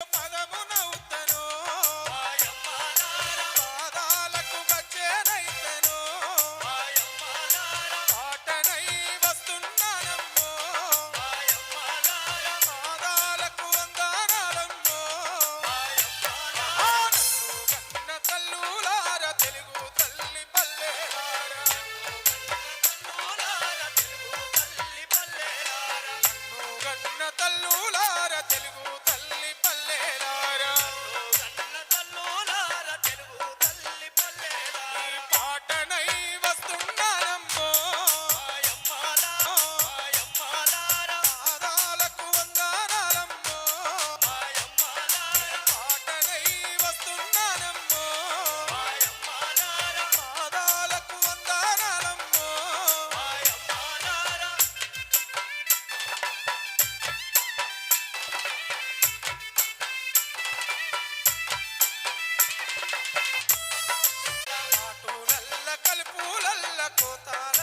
పదమునవుతను voltar.